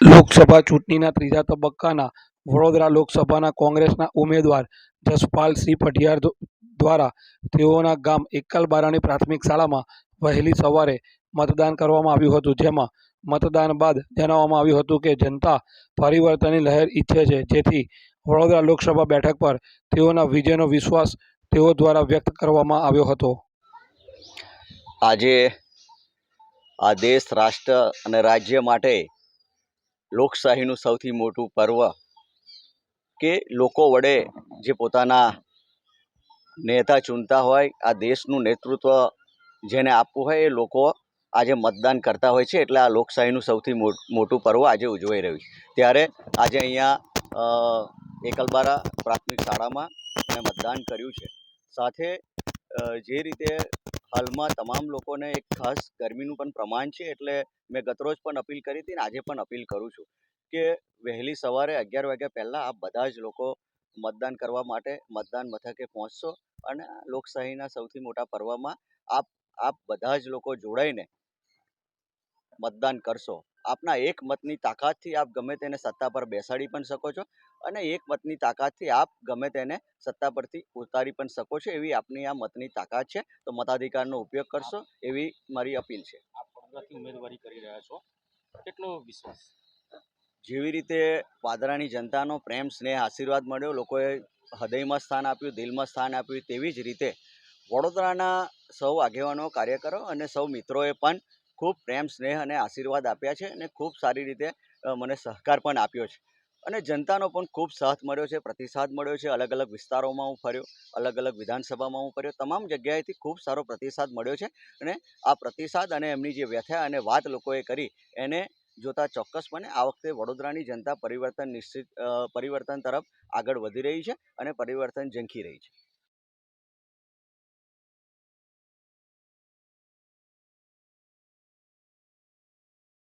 લોકસભા ચૂંટણીના ત્રીજા તબક્કાના વડોદરા લોકસભાના કોંગ્રેસના ઉમેદવાર જસપાલસિંહ પઢિયાર દ્વારા તેઓના ગામ એકલબારાની પ્રાથમિક શાળામાં વહેલી સવારે મતદાન કરવામાં આવ્યું હતું. જેમાં મતદાન બાદ જણાવવામાં આવ્યું હતું કે જનતા પરિવર્તનની લહેર ઈચ્છે છે. જેથી વડોદરા લોકસભા બેઠક પર તેઓના વિજયનો વિશ્વાસ તેઓ દ્વારા વ્યક્ત કરવામાં આવ્યો હતો. આજે આ દેશ, રાષ્ટ્ર અને રાજ્ય માટે લોકશાહીનું સૌથી મોટું પર્વ કે લોકો વડે જે પોતાના નેતા ચૂનતા હોય, આ દેશનું નેતૃત્વ જેને આપવું હોય એ લોકો આજે મતદાન કરતા હોય છે. એટલે આ લોકશાહીનું સૌથી મોટું પર્વ આજે ઉજવાઈ રહ્યું છે. ત્યારે આજે અહીંયા એકલબારા પ્રાથમિક શાળામાં મેં મતદાન કર્યું છે. સાથે જે રીતે હાલમાં તમામ લોકોને એક ખાસ ગરમીનું પણ પ્રમાણ છે, એટલે મેં ગતરોજ પણ અપીલ કરી હતી ને આજે પણ અપીલ કરું છું કે વહેલી સવારે અગિયાર વાગ્યા પહેલાં આપ બધા જ લોકો મતદાન કરવા માટે મતદાન મથકે પહોંચશો અને લોકશાહીના સૌથી મોટા પર્વમાં આપ આપ બધા જ લોકો જોડાઈને મતદાન કરશો. આપના એક મતની તાકાતથી આપ ગમે તેને સત્તા પર બેસાડી પણ શકો છો અને એક મતની તાકાતથી આપ ગમે તેને સત્તા પરથી ઉતારી પણ શકો છો એવી આપની આ મતની તાકાત છે. તો મતાધિકારનો ઉપયોગ કરશો એવી મારી અપીલ છે. આપ ઉમેદવારી કરી રહ્યા છો. કેટલો વિશ્વાસ? જેવી રીતે પાદરાની જનતાનો પ્રેમ સ્નેહ આશીર્વાદ મળ્યો લોકોએ હૃદયમાં સ્થાન આપ્યું દિલમાં સ્થાન આપ્યું તેવી જ રીતે વડોદરાના સૌ આગેવાનો કાર્યકરો અને સૌ મિત્રોએ પણ ખૂબ પ્રેમ, સ્નેહ અને આશીર્વાદ આપ્યા છે અને ખૂબ સારી રીતે મને સહકાર પણ આપ્યો છે. અને જનતાનો પણ ખૂબ સાથ મળ્યો છે, પ્રતિસાદ મળ્યો છે અલગ અલગ વિસ્તારોમાં હું ફર્યો અલગ અલગ વિધાનસભામાં હું ફર્યો, તમામ જગ્યાએથી ખૂબ સારો પ્રતિસાદ મળ્યો છે અને આ પ્રતિસાદ અને એમની જે વ્યથા અને વાત લોકોએ કરી, એને જોતા ચોક્કસપણે આ વખતે વડોદરાની જનતા પરિવર્તન નિશ્ચિત પરિવર્તન તરફ આગળ વધી રહી છે અને પરિવર્તન ઝંખી રહી છે.